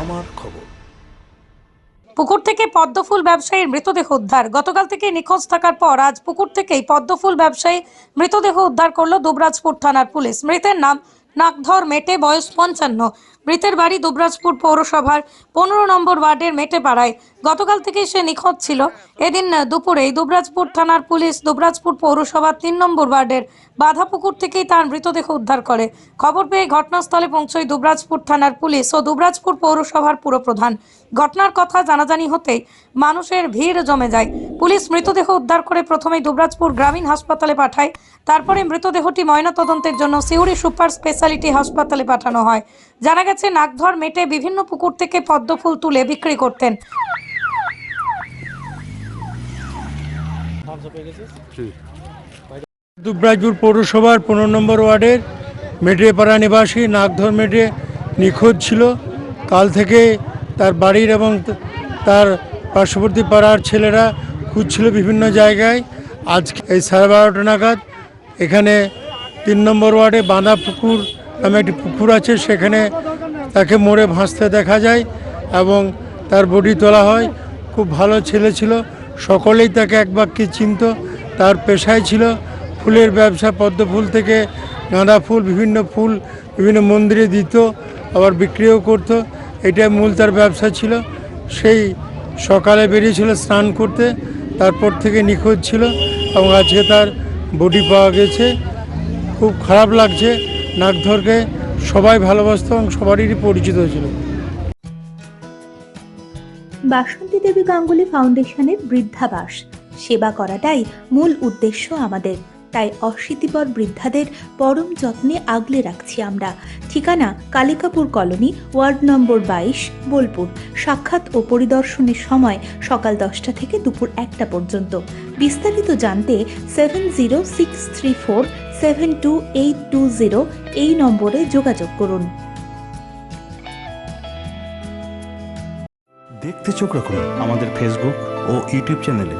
আমার খবর। পুকুর থেকে পদ্মফুল ব্যবসায়ীর মৃতদেহ উদ্ধার। গতকাল থেকে নিখোঁজ থাকার পর আজ পুকুর থেকেই পদ্মফুল ব্যবসায়ী মৃতদেহ উদ্ধার করল দুবরাজপুর থানার পুলিশ। মৃতের নাম নাকধর মেটে, বয়স পঞ্চান্ন। মৃতের বাড়ি দুবরাজপুর পৌরসভার পনেরো নম্বর ওয়ার্ডের মেটে পাড়ায় গতকাল থেকে সে নিখোঁজ ছিল। এদিন দুপুরে দুবরাজপুর থানার পুলিশ দুবরাজপুর পৌরসভার তিন নম্বর ওয়ার্ডের বাধাপুকুর থেকেই তার মৃতদেহ উদ্ধার করে। খবর পেয়ে ঘটনাস্থলে পৌঁছয় দুবরাজপুর থানার পুলিশ ও দুবরাজপুর পৌরসভার পুরপ্রধান। ঘটনার কথা জানাজানি হতেই মানুষের ভিড় জমে যায়। পুলিশ মৃতদেহ উদ্ধার করে প্রথমে দুবরাজপুর গ্রামীণ হাসপাতালে পাঠায়। তারপরে মৃতদেহটি ময়নাতদন্তের জন্য সিউড়ি সুপার স্পেশালিটি হাসপাতালে পাঠানো হয়। জানা নাকধর মেটে বিভিন্ন পুকুর থেকে পদ্মফুল তুলে বিক্রি করতেন। দুবরাজপুর পৌরসভার পনেরো নম্বর ওয়ার্ডের মেটে নিবাসী নাগধর মেটে নিখোঁজ ছিল। কাল থেকে তার বাড়ির এবং তার পার্শ্ববর্তী পাড়ার ছেলেরা খুঁজছিল বিভিন্ন জায়গায়। আজকে এই সাড়ে বারোটা নাগাদ এখানে তিন নম্বর ওয়ার্ডে বাঁধা পুকুর নামে একটি পুকুর আছে, সেখানে তাকে মোড়ে ভাসতে দেখা যায় এবং তার বডি তোলা হয়। খুব ভালো ছেলে ছিল। সকলেই তাকে এক বাক্যে চিনত। তার পেশায় ছিল ফুলের ব্যবসা পদ্ম ফুল থেকে গাঁদা ফুল, বিভিন্ন ফুল, বিভিন্ন মন্দিরে দিত, আবার বিক্রিও করতো। এটাই মূল তার ব্যবসা ছিল। সেই সকালে বেরিয়েছিল স্নান করতে। তারপর থেকে নিখোঁজ ছিল এবং আজকে তার বডি পাওয়া গেছে। খুব খারাপ লাগছে নাগধরকে সবাই ভালোবাসতো এবং সবারই পরিচিত ছিল বাসন্তী দেবী গাঙ্গুলি ফাউন্ডেশনের বৃদ্ধাবাস। সেবা করাটাই মূল উদ্দেশ্য আমাদের। তাই অশীতিপর বৃদ্ধাদের পরম যত্নে আগলে রাখছি আমরা। ঠিকানা কালিকাপুর কলোনি, ওয়ার্ড নম্বর বাইশ, বোলপুর। সাক্ষাৎ ও পরিদর্শনের সময় সকাল দশটা থেকে দুপুর একটা পর্যন্ত। বিস্তারিত জানতে seven zero six three four seven two eight two zero এই নম্বরে যোগাযোগ করুন। দেখতে চোখ রাখুন আমাদের ফেসবুক ও ইউটিউব চ্যানেলে